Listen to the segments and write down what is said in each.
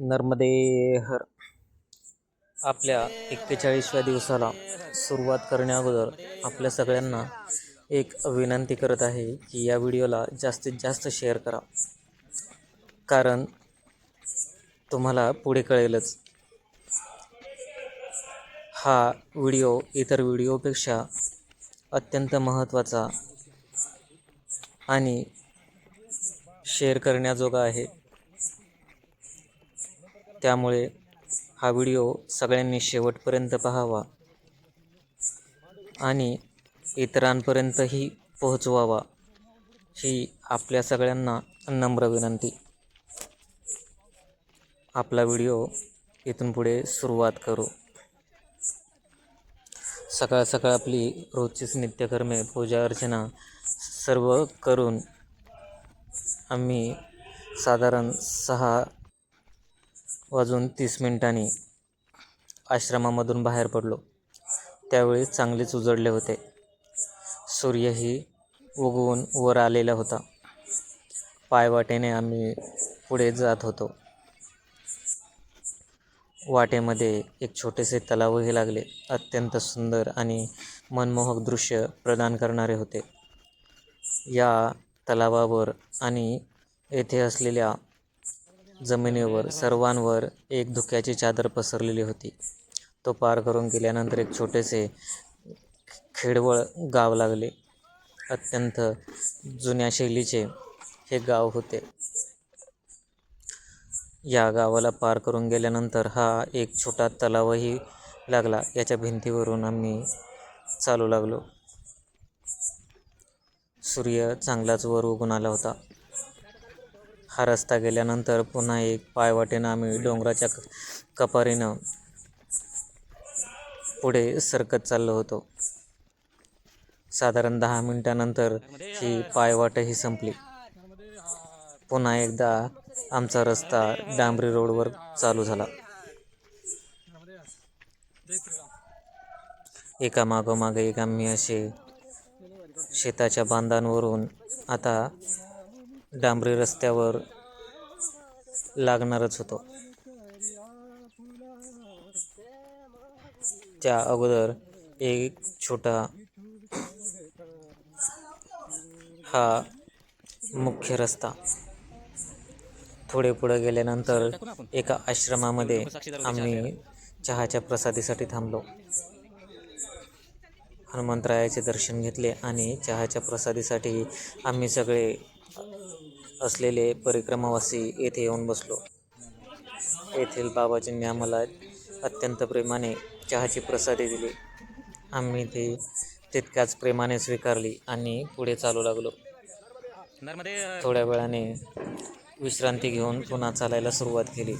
नर्मदे हर. आपल्या एक्केचाळीसव्या दिवसाला सुरुवात करण्याअगोदर आपल्या सगळ्यांना एक विनंती करत आहे की या व्हिडिओला जास्तीत जास्त शेअर करा. कारण तुम्हाला पुढे कळेलच. हा व्हिडिओ इतर व्हिडिओपेक्षा अत्यंत महत्त्वाचा आणि शेअर करण्याजोगा आहे. त्यामुळे हा व्हिडिओ सगळ्यांनी शेवटपर्यंत पाहावा आणि इतरांपर्यंतही पोहोचवावा ही आपल्या सगळ्यांना नम्र विनंती. आपला व्हिडिओ इथून पुढे सुरुवात करू. सकाळ सकाळ आपली रोजचीच नित्यकर्मे पूजा अर्चना सर्व करून आम्ही साधारण सहा वाजून तीस मिनिटांनी आश्रमामधून बाहेर पडलो. त्यावेळी चांगलेच उजडले होते. सूर्यही उगवून वर आलेला होता. पायवाटेने आम्ही पुढे जात होतो. वाटेमध्ये एक छोटेसे तलावही लागले. अत्यंत सुंदर आणि मनमोहक दृश्य प्रदान करणारे होते. या तलावावर आणि येथे असलेल्या जमिनीवर सर्वांवर एक धुक्याची चादर पसरलेली होती. तो पार करून गेल्यानंतर एक छोटेसे खेडवळ गाव लागले. अत्यंत जुन्या शैलीचे हे गाव होते. या गावाला पार करून गेल्यानंतर हा एक छोटा तलावही लागला. याच्या भिंतीवरून आम्ही चालू लागलो. सूर्य चांगलाच वर उगून आला होता. हा रस्ता गेल्यानंतर पुन्हा एक पायवाटेनं आम्ही डोंगराच्या क कपारीनं पुढे सरकत चाललो होतो. साधारण दहा मिनटानंतर ही पायवाटही संपली. पुन्हा एकदा आमचा रस्ता डांबरी रोडवर चालू झाला. एका मागोमाग एक आम्ही असे शेताच्या बांधांवरून आता डांबरी रस्त्यावर लागणारच होतो. त्या अगोदर एक छोटा हा मुख्य रस्ता. थोडे पुढे गेल्यानंतर एका आश्रमामध्ये आम्ही चहाच्या प्रसादीसाठी थांबलो. हनुमंतरायाचे दर्शन घेतले आणि चहाच्या प्रसादीसाठी आम्ही सगळे असलेले परिक्रमावासी येथे येऊन बसलो. येथील बाबाजींनी आम्हाला अत्यंत प्रेमाने चहाची प्रसादी दिली. आम्ही ती तितक्याच प्रेमाने स्वीकारली आणि पुढे चालू लागलो. थोड्या वेळाने विश्रांती घेऊन पुन्हा चालायला सुरुवात केली.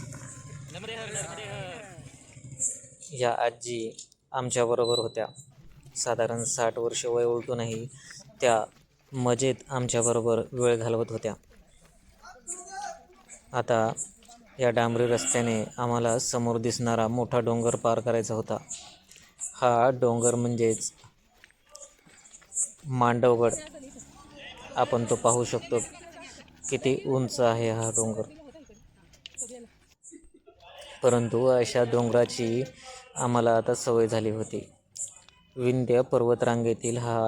या आजी आमच्याबरोबर होत्या. साधारण साठ वर्ष वय उलटूनही त्या मजेत आमच्याबरोबर वेळ घालवत होत्या. आता या डांबरी रस्त्याने आम्हाला समोर दिसणारा मोठा डोंगर पार करायचा होता. हा डोंगर म्हणजेच मांडवगड. आपण तो पाहू शकतो किती उंच आहे हा डोंगर. परंतु अशा डोंगराची आम्हाला आता सवय झाली होती. विंध्य पर्वतरांगेतील हा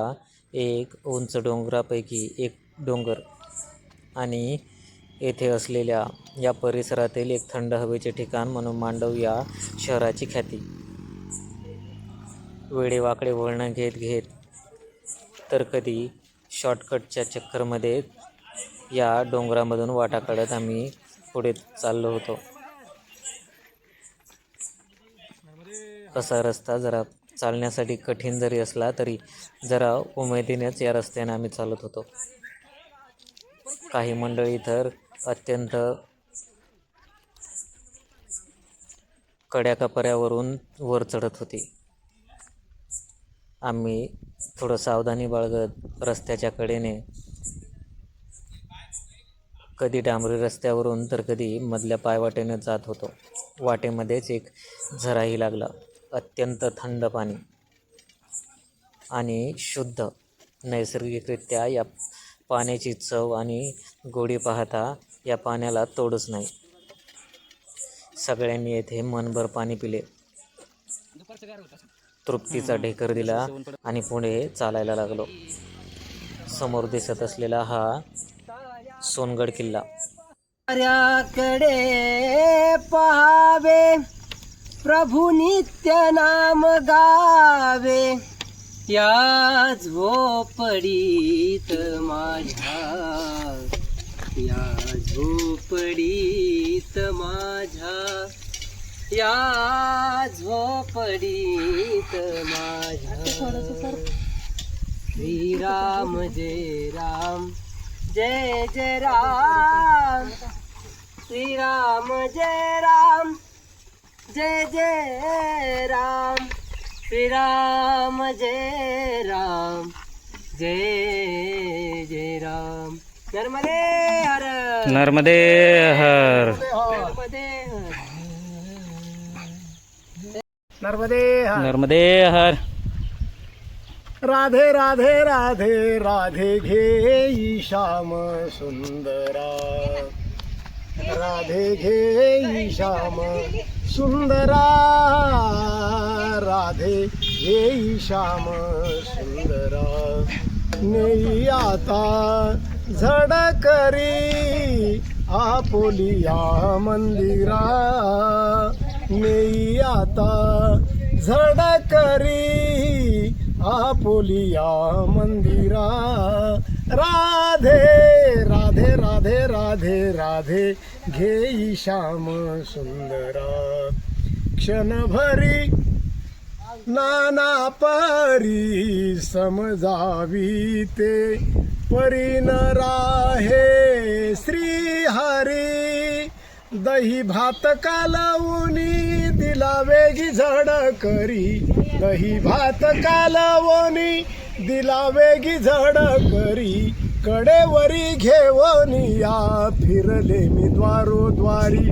एक उंच डोंगरापैकी एक डोंगर आणि येथे असलेल्या या परिसरातील एक थंड हवेचे ठिकाण म्हणून मांडव या शहराची ख्याती. वेडेवाकडे वळणं घेत घेत तर कधी शॉर्टकटच्या चक्करमध्ये या डोंगरामधून वाटा काढत आम्ही पुढे चाललो होतो. असा रस्ता जरा चालण्यासाठी कठीण जरी असला तरी जरा उमेदीनेच या रस्त्याने आम्ही चालत होतो. काही मंडळी तर अत्यंत कड्याकपऱ्यावरून वर चढत होती. आम्ही थोडं सावधानी बाळगत रस्त्याच्या कडेने कधी डांबरी रस्त्यावरून तर कधी मधल्या पायवाटेने जात होतो. वाटेमध्येच एक झराही लागला अत्यंत थंड पाणी आणि शुद्ध नैसर्गिकरित्या या पाण्याची चव आणि गोडी पाहता या पाण्याला तोडच नाही. सगळ्यांनी येथे मनभर पाणी पिले. तृप्तीचा ढेकर दिला आणि पुढे चालायला लागलो. समोर दिसत असलेला हा सोनगड किल्ला. कडे पहावे प्रभू नित्य नाम गावे. या झोपडीत माझ्या या झोपडीत माझ्या या झोपडीत माझ्या. श्रीराम जय राम जय जय राम. श्रीराम जय राम जय जय राम. श्रीराम जय राम जय जय राम. नर्मदे हर। नर्मदे हर। नर्मदे हर। नर्मदे हर। राधे राधे राधे राधे घे श्याम सुंदरा। राधे घे श्याम सुंदरा। राधे घे श्याम सुंदरा। नेई आता झड करी आपोलिया मंदिरा. नेई आता झड करी आपोलिया मंदिरा. राधे राधे राधे राधे राधे घेई श्याम सुंदरा. क्षणभरी नाना परी समजावी ते. परी राहे श्री हरी. दही भात कालवूनी दिला वेगी झड करी. दही भात कालवूनी दिला वेगी झड करी. कडेवरी घेवनी या फिरले मी द्वारोद्वारी.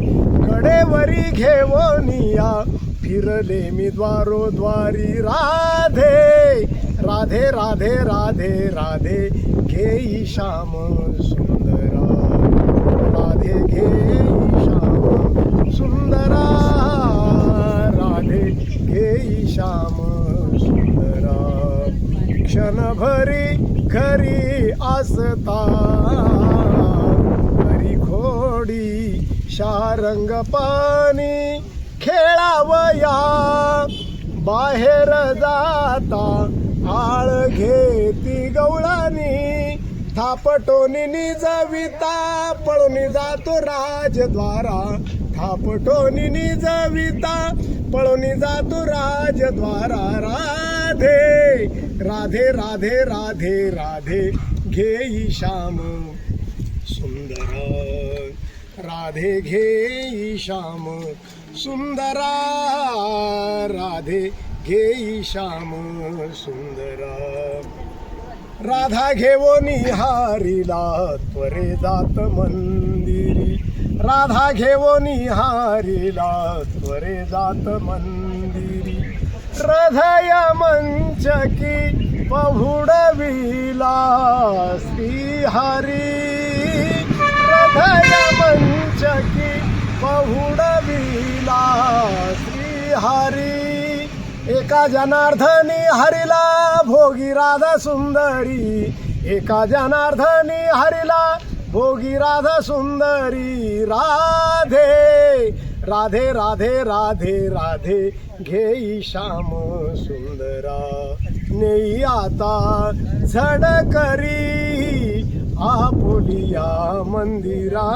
कडेवरी घेवनी या फिरले मी द्वारोद्वारी राधे राधे राधे राधे राधे घेई श्याम सुंदरा. राधे घेई श्याम सुंदरा. राधे घेई श्याम सुंदरा. क्षणभरी घरी असता. घरी खोडी शारंग पाणी खेळावया. बाहेर जाता आळ घेती गवळानी. थापटोनी जविता पळून जातो राजद्वारा. थापटोनी जविता पळून जातो राजद्वारा. राधे राधे राधे राधे राधे घेई श्याम सुंदर. राधे घेई श्याम. सुंदरा राधे घेई श्याम सुंदरा. राधा घेवो निहारिला त्वरे जात मंदिरी. राधा घेवो निहारिला त्वरे जात मंदिरी. हृदय मंचकी पहुडविला श्रीहरी. हृदय मंचकी बहुडविला श्री हरी एका जनार्दनी हरिला भोगी राधा सुंदरी. एका जनार्दनी हरिला भोगी राधा सुंदरी. राधे राधे राधे राधे राधे. घेई श्याम सुंदरा. नेई आता झड करी. आपुलिया मंदिरा.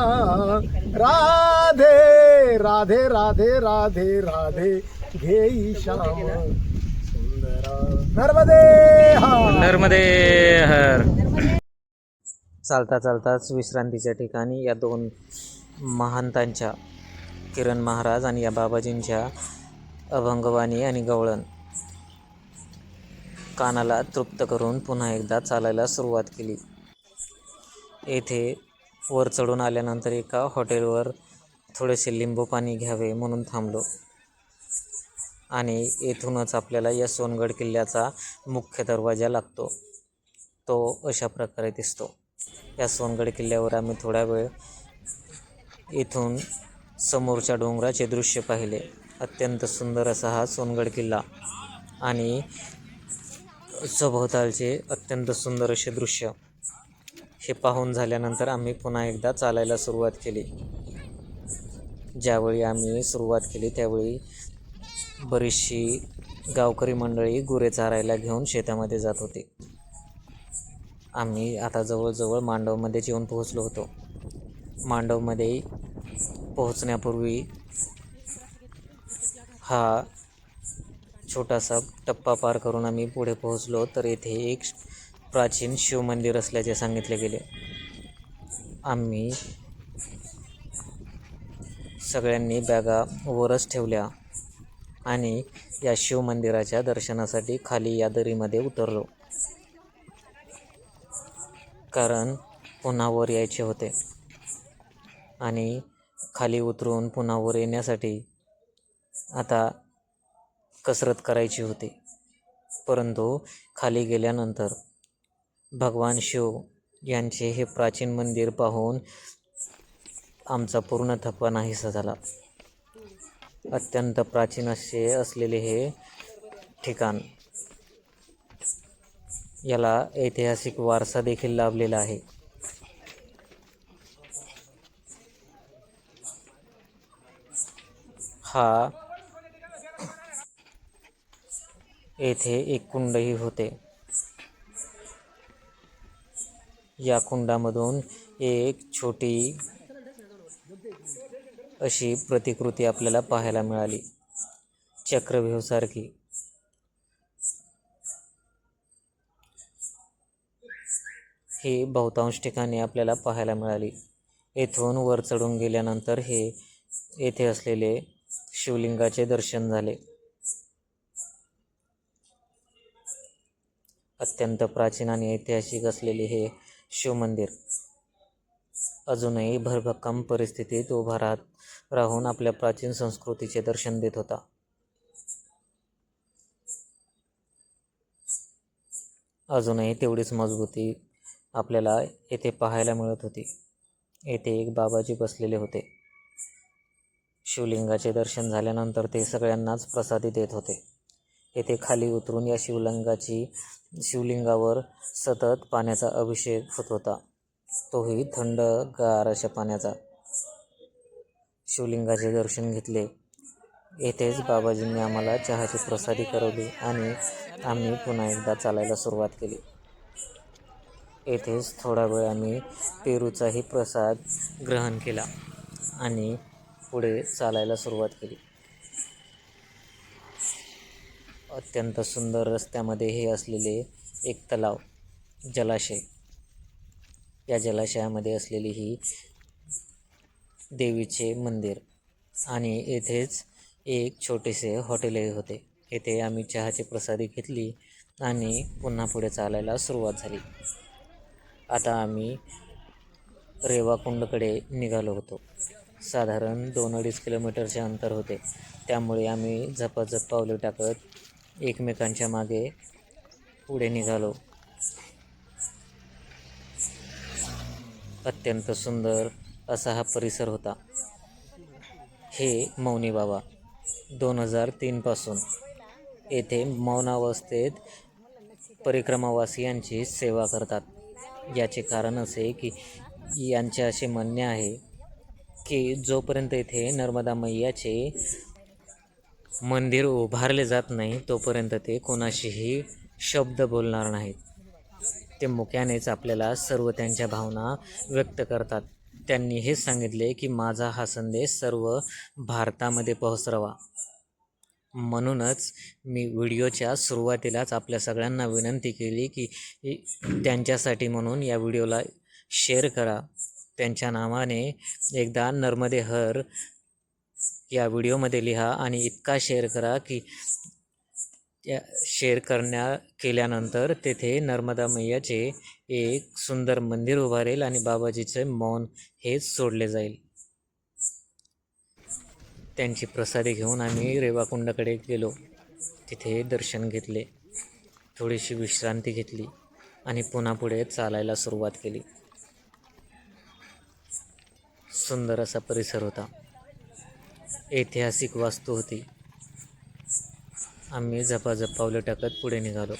राधे राधे राधे राधे राधे घेई श्याम. सुंदरा नर्मदे नर्मदे हर. चालता चालताच विश्रांतीच्या ठिकाणी या दोन महंतांच्या किरण महाराज आणि या बाबाजींच्या अभंगवाणी आणि गवळण कानाला तृप्त करून पुन्हा एकदा चालायला सुरुवात केली. येथे वर चढून आल्यानंतर एका हॉटेलवर थोडेसे लिंबू पाणी घ्यावे म्हणून थांबलो. आणि येथूनच आपल्याला या सोनगड किल्ल्याचा मुख्य दरवाजा लागतो. तो अशा प्रकारे दिसतो. या सोनगड किल्ल्यावर आम्ही थोडा वेळ इथून समोरच्या डोंगराचे दृश्य पाहिले. अत्यंत सुंदर असा हा सोनगड किल्ला आणि सभोवतालचे अत्यंत सुंदर असे दृश्य. हे पाहून झाल्यानंतर आम्ही पुन्हा एकदा चालायला सुरुवात केली. ज्यावेळी आम्ही सुरुवात केली त्यावेळी बरीचशी गावकरी मंडळी गुरे चारायला घेऊन शेतामध्ये जात होती. आम्ही आता जवळजवळ मांडवमध्येच येऊन पोहोचलो होतो. मांडवमध्ये पोहोचण्यापूर्वी हा छोटासा टप्पा पार करून आम्ही पुढे पोहोचलो तर येथे एक प्राचीन शिवमंदिर असल्याचे सांगितले गेले. आम्ही सगळ्यांनी बॅगा वरच ठेवल्या आणि या शिवमंदिराच्या दर्शनासाठी खाली या दरीमध्ये उतरलो. कारण पुन्हा वर यायचे होते आणि खाली उतरून पुन्हा वर येण्यासाठी आता कसरत करायची होती. परंतु खाली गेल्यानंतर भगवान शिव यांचे हे प्राचीन मंदिर पाहून आमचा पूर्ण थकवा नाहीसा झाला. अत्यंत प्राचीन असे असलेले हे ठिकाण. याला ऐतिहासिक वारसा देखील लाभलेला आहे. हा येथे एक कुंडही होते. या कुंडामधून एक छोटी अशी प्रतिकृती आपल्याला पाहायला मिळाली. चक्रव्यूहसारखी ही बहुतांश ठिकाणी आपल्याला पाहायला मिळाली. येथून वर चढून गेल्यानंतर हे येथे असलेले शिवलिंगाचे दर्शन झाले. अत्यंत प्राचीन आणि ऐतिहासिक असलेले हे शिवमंदिर. अजूनही भरभक्कम परिस्थितीत उभा राहत राहून आपल्या प्राचीन संस्कृतीचे दर्शन देत होता. अजूनही तेवढीच मजबूती आपल्याला येथे पाहायला मिळत होती. येथे एक बाबाजी बसलेले होते. शिवलिंगाचे दर्शन झाल्यानंतर ते सगळ्यांनाच प्रसादी देत होते. येथे खाली उतरून या शिवलिंगाची शिवलिंगावर सतत पाण्याचा अभिषेक होत होता. तोही थंडगार अशा पाण्याचा. शिवलिंगाचे दर्शन घेतले. येथेच बाबाजींनी आम्हाला चहाची प्रसादी करवली आणि आम्ही पुन्हा एकदा चालायला सुरुवात केली. येथेच थोडा वेळ आम्ही पेरूचाही प्रसाद ग्रहण केला आणि पुढे चालायला सुरुवात केली. अत्यंत सुंदर रस्त्यामध्ये हे असलेले एक तलाव जलाशय. या जलाशयामध्ये असलेली ही देवीचे मंदिर आणि येथेच एक छोटेसे हॉटेलही होते. येथे आम्ही चहाची प्रसादी घेतली आणि पुन्हा पुढे चालायला सुरुवात झाली. आता आम्ही रेवाकुंडकडे निघालो होतो. साधारण दोन अडीच किलोमीटरचे अंतर होते. त्यामुळे आम्ही झपाझप पावले टाकत एकमेकांच्या मागे पुढे निघालो. अत्यंत सुंदर असा हा परिसर होता. हे मौनी बाबा दोन हजार तीनपासून येथे मौनावस्थेत परिक्रमावासियांची सेवा करतात. याचे कारण असे की यांचे असे म्हणणे आहे की जोपर्यंत येथे नर्मदा मैयाचे मंदिर उभारले जात नाही तोपर्यंत ते कोणाशीही शब्द बोलणार नाहीत. ते मुक्यानेच आपल्याला सर्व त्यांच्या भावना व्यक्त करतात. त्यांनी हेच सांगितले की माझा हा संदेश सर्व भारतामध्ये पसरवा. म्हणूनच मी व्हिडिओच्या सुरुवातीलाच आपल्या सगळ्यांना विनंती केली की त्यांच्यासाठी म्हणून या व्हिडिओला शेअर करा. त्यांच्या नावाने एकदा नर्मदे हर या व्हिडिओमध्ये लिहा आणि इतका शेअर करा की त्या शेअर करण्या केल्यानंतर तेथे नर्मदा मैयाचे एक सुंदर मंदिर उभारेल आणि बाबाजीचे मौन हेच सोडले जाईल. त्यांची प्रसादी घेऊन आम्ही रेवाकुंडाकडे गेलो. तिथे दर्शन घेतले. थोडीशी विश्रांती घेतली आणि पुन्हा पुढे चालायला सुरुवात केली. सुंदर असा परिसर होता. ऐतिहासिक वास्तू होती. आम्ही झपाझप पावलं टाकत पुढे निघालो.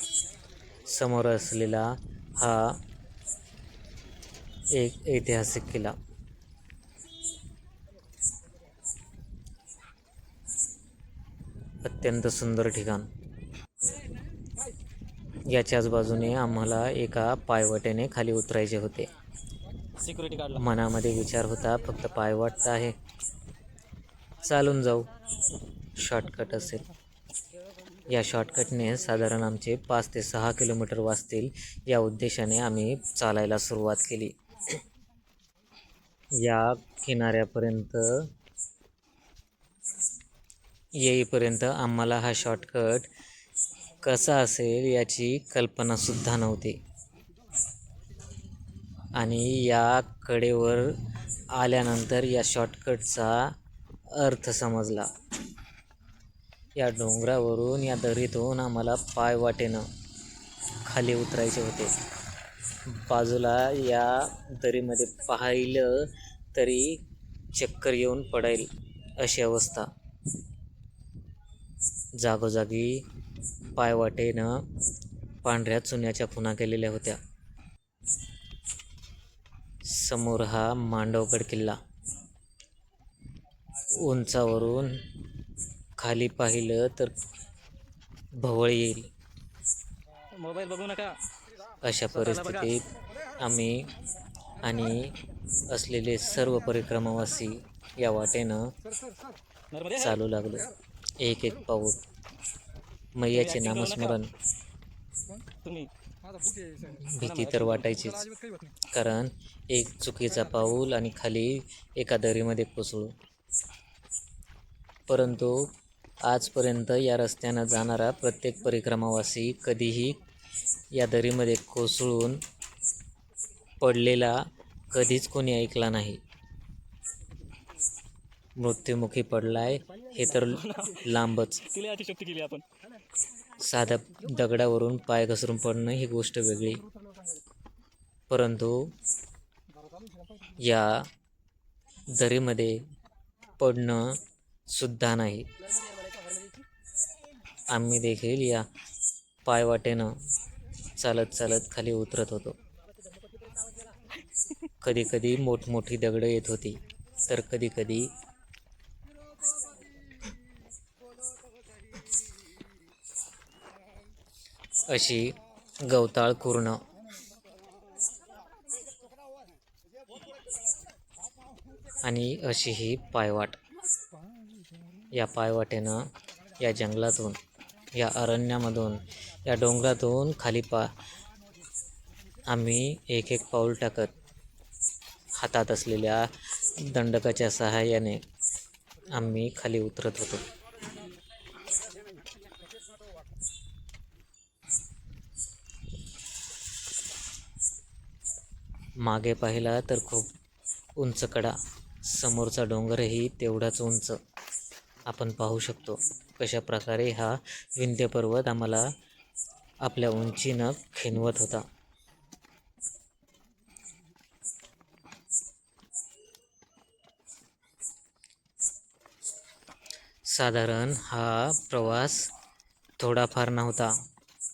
समोर असलेला हा एक ऐतिहासिक किल्ला. अत्यंत सुंदर ठिकाण. याच्याच बाजूने आम्हाला एका पायवाटेने खाली उतरायचे होते. मनामध्ये विचार होता फक्त पायवाट आहे. चालून जाऊ. शॉर्टकट असेल. या शॉर्टकटने साधारण आमचे पाच ते सहा किलोमीटर वाचतील. या उद्देशाने आम्ही चालायला सुरुवात केली. या किनाऱ्यापर्यंत येईपर्यंत आम्हाला हा शॉर्टकट कसा असेल याची कल्पनासुद्धा नव्हती. आणि या कडेवर आल्यानंतर या शॉर्टकटचा अर्थ समजला. या डोंगरावरून या दरीतून आम्हाला पाय वाटेनं खाली उतरायचे होते. बाजूला या दरीमध्ये पाहिलं तरी चक्कर येऊन पडेल अशी अवस्था. जागोजागी पायवाटेनं पांढऱ्या चुन्याच्या खुणा केलेल्या होत्या. समोर हा मांडवगड किल्ला. उंचावरून खाली पाहिलं तर भवळ येईल. मोबाईल बघू नका. अशा परिस्थितीत आम्ही आणि असलेले सर्व परिक्रमावासी या वाटेनं. चालू लागलो. एक एक पाऊल. मैयाचे नामस्मरण. भीती तर वाटायचीच. कारण एक चुकीचा पाऊल आणि खाली एका दरीमध्ये कोसळू परंतु आजपर्यंत या रस्त्यानं जाणारा प्रत्येक परिक्रमावासी कधीही या दरीमध्ये कोसळून पडलेला कधीच कोणी ऐकला नाही. मृत्युमुखी पडलाय हे तर लांबच. तिला साध्या दगडावरून पाय घसरून पडणं ही गोष्ट वेगळी. परंतु या दरीमध्ये पडणं सुद्धा नाही. आम्ही देखील या पायवाटेनं चालत चालत खाली उतरत होतो. कधी कधी मोठमोठी दगडं येत होती तर कधी कधी अशी गवताळ कुरणं. आणि अशी ही पायवाट. या पायवाटेनं या जंगलातून या अरण्यामधून या डोंगरातून खाली पा आम्ही एक एक पाऊल टाकत हातात असलेल्या दंडकाच्या सहाय्याने आम्ही खाली उतरत होतो. मागे पाहिला तर खूप उंच कडा. समोरचा डोंगरही तेवढाच उंच आपण पाहू शकतो. कशा प्रकारे हा विंध्य पर्वत आम्हाला आपल्या उंचीनं खिनवत होता. साधारण हा प्रवास थोडाफार नव्हता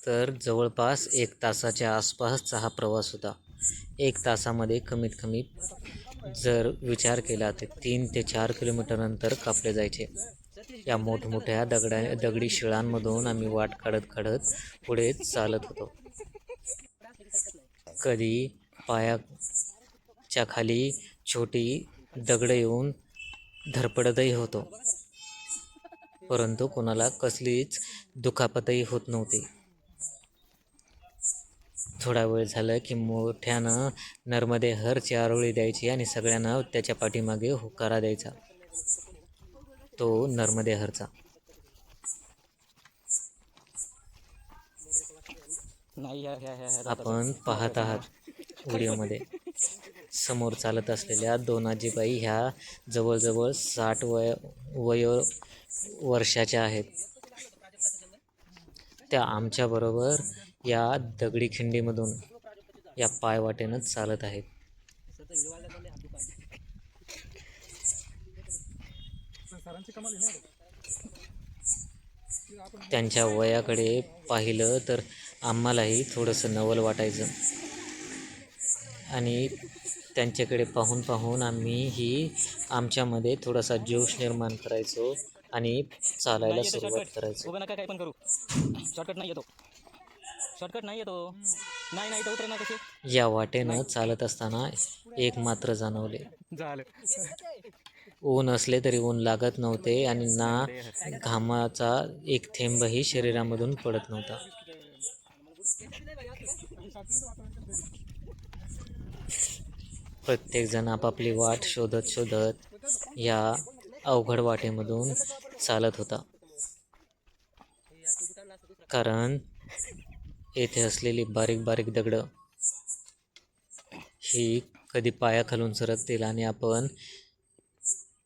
तर जवळपास एक तासाच्या आसपासचा हा प्रवास होता. एक तासामध्ये कमीत कमी जर विचार केला तर तीन ते चार किलोमीटर अंतर कापले जायचे. या मोठमोठ्या दगडा दगडी शिळांमधून आम्ही वाट काढत काढत पुढे चालत होतो. कधी पायाच्या खाली छोटी दगडं येऊन धरपडतही होतो. परंतु कोणाला कसलीच दुखापतही होत नव्हती. थोडा वेळ झालं की मोठ्यानं नर्मदे हरची आरोळी द्यायची आणि सगळ्यांना त्याच्या पाठीमागे होकारा द्यायचा. तो नर्मदे हरचा. आपण पाहत आहात व्हिडिओमध्ये. समोर चालत असलेल्या दोन आजीबाई ह्या जवळजवळ साठ वय वय वर्षाच्या आहेत. त्या आमच्याबरोबर या दगडी खिंडीमधून या पायवाटेनं चालत आहेत. त्यांच्या वयाकडे पाहिलं तर आम्हालाही थोडंसं नवल वाटायचं. आणि त्यांच्याकडे पाहून पाहून आम्हीही आमच्यामध्ये थोडासा जोश निर्माण करायचो आणि चालायला सुरुवात करायचो. नका काय पण करू. शॉर्टकट नाही येतो. शॉर्टकट नाही येतो नाही नाही तर उतर ना कसे या वाटेनं चालत असताना एक मात्र जाणवले. झालं. ऊन असले तरी ऊन लागत नव्हते आणि ना घामाचा एक थेंबही शरीरामधून पडत नव्हता. प्रत्येकजण आपापली वाट शोधत शोधत या अवघड वाटेमधून चालत होता. कारण येथे असलेली बारीक बारीक दगडं ही कधी पायाखालून सरकतील आणि आपण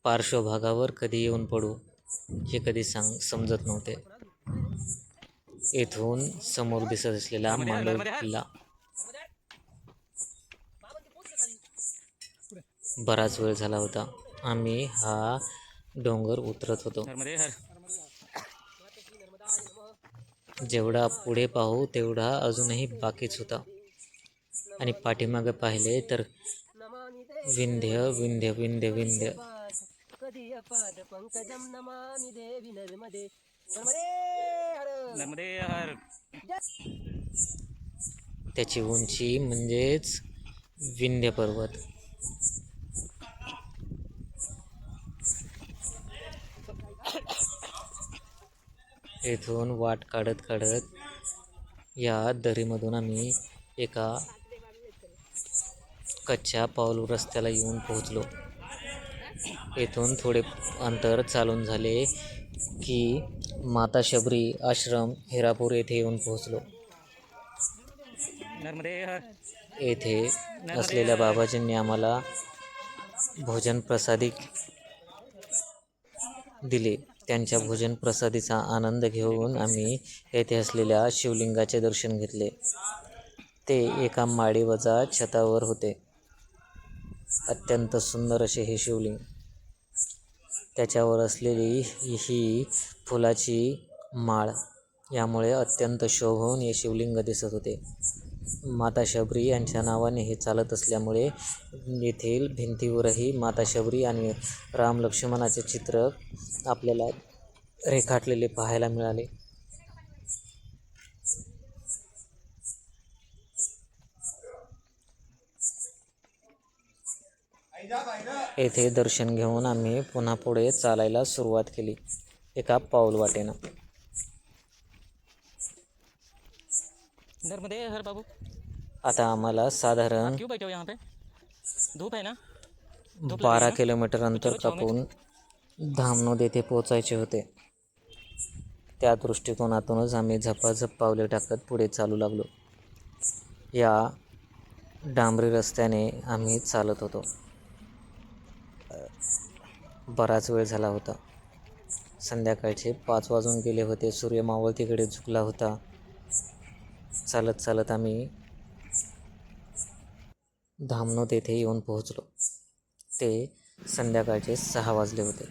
पार्श्वभागावर कधी येऊन पडू हे कधी सांग समजत नव्हते. येथून समोर दिसत असलेला मांडव किल्ला बराच वेळ झाला होता. आम्ही हा डोंगर उतरत होतो. जेवढा पुढे पाहू तेवढा अजूनही बाकीच होता. आणि पाठीमागे पाहिले तर विंध्य विंध्य विंध्य विंध्य. कधी त्याची उंची म्हणजेच विंध्य पर्वत. येथून वाट काढत काढत या दरीमधून आम्ही एका कच्च्या पाऊल रस्त्याला येऊन पोहोचलो. येथून थोडे अंतर चालून झाले की माता शबरी आश्रम हिरापूर येथे येऊन पोहोचलो. येथे असलेल्या बाबाजींनी आम्हाला भोजन प्रसादी दिले. त्यांच्या भोजन प्रसादीचा आनंद घेऊन आम्ही येथे असलेल्या शिवलिंगाचे दर्शन घेतले. ते एका माडीवजा छतावर होते. अत्यंत सुंदर असे हे शिवलिंग. त्याच्यावर असलेली ही फुलाची माळ यामुळे अत्यंत शोभून हे शिवलिंग दिसत होते. माता शबरी यांच्या नावाने हे चालत असल्यामुळे येथील भिंतीवरही माता शबरी आणि राम लक्ष्मणाचे चित्र आपल्याला रेखाटलेले पाहायला मिळाले. येथे दर्शन घेऊन आम्ही पुन्हा पुढे चालायला सुरुवात केली. एका पाऊल वाटेनं. नर्मदे हर बाबू. आता आम्हाला साधारण क्यों बैठे हो यहाँ पे. धूप है ना? बारा किलोमीटर अंतर कापून धामनोद येथे पोचायचे होते. त्या दृष्टिकोनातूनच आम्ही झपाझप पावले टाकत पुढे चालू लागलो. या डांबरी रस्त्याने आम्ही चालत होतो. बराच वेळ झाला होता. संध्याकाळचे पाच वाजून गेले होते. सूर्य मावळतीकडे झुकला होता. चालत चालत आम्ही धामनोद येथे येऊन पोहोचलो. ते संध्याकाळचे सहा वाजले होते.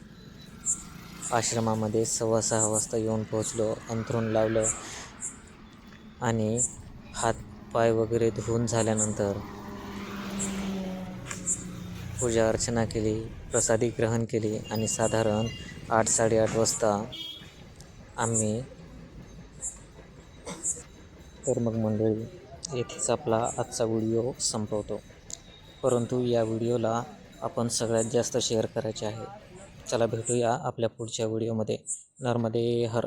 आश्रमामध्ये सव्वा सहा वाजता येऊन पोहोचलो अंथरूण लावलं आणि हात पाय वगैरे धुवून झाल्यानंतर पूजा अर्चना केली प्रसादी ग्रहण केली आणि साधारण आठ साडेआठ वाजता आम्ही तर मग मंडळी येथेच आपला आजचा व्हिडिओ संपवतो. परंतु या व्हिडिओला आपण सगळ्यात जास्त शेअर करायचे आहे. चला भेटूया आपल्या पुढच्या व्हिडिओमध्ये. नर्मदे हर.